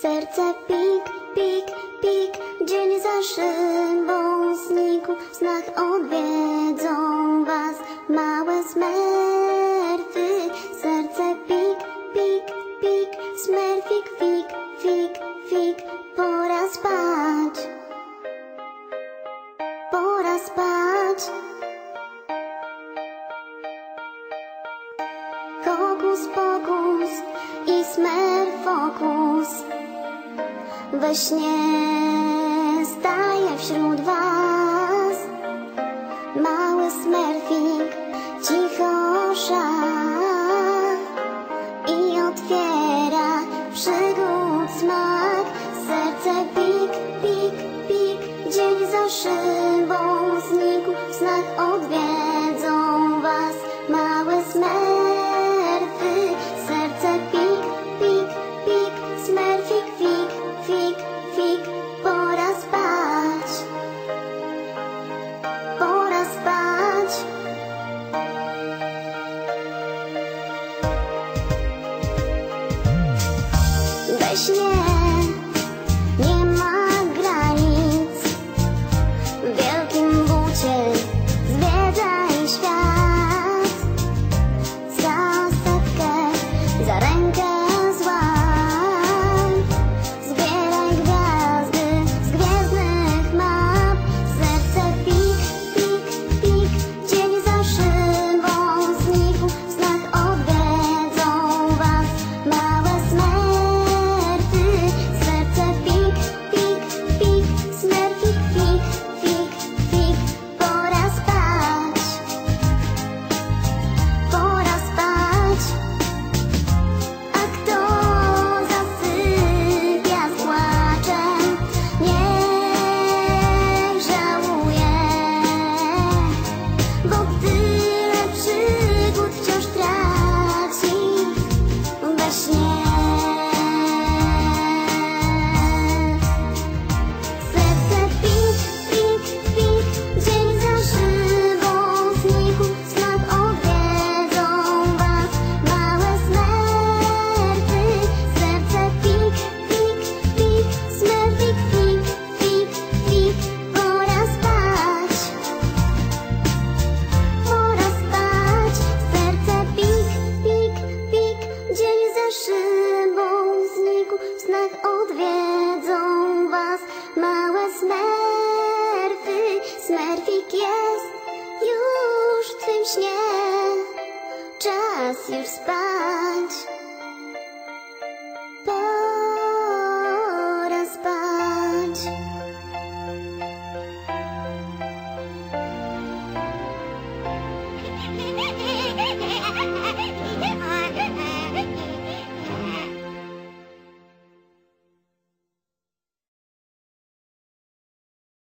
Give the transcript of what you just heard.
Serce pik, pik, pik, dzień za szybą znikł, w snach odwiedzą was małe smerfy. Serce pik, pik, pik, smerfik, fik, fik, fik, pora spać. Pora spać. Hokus pokus i smerfokus We śnie staje wśród was. Mały smerfik cicho szach I otwiera przygód smak. Serce pik, pik, pik Dzień za szybą znikł W snach We smerfy. Smerfik jest już w twym śnie, czas już spać.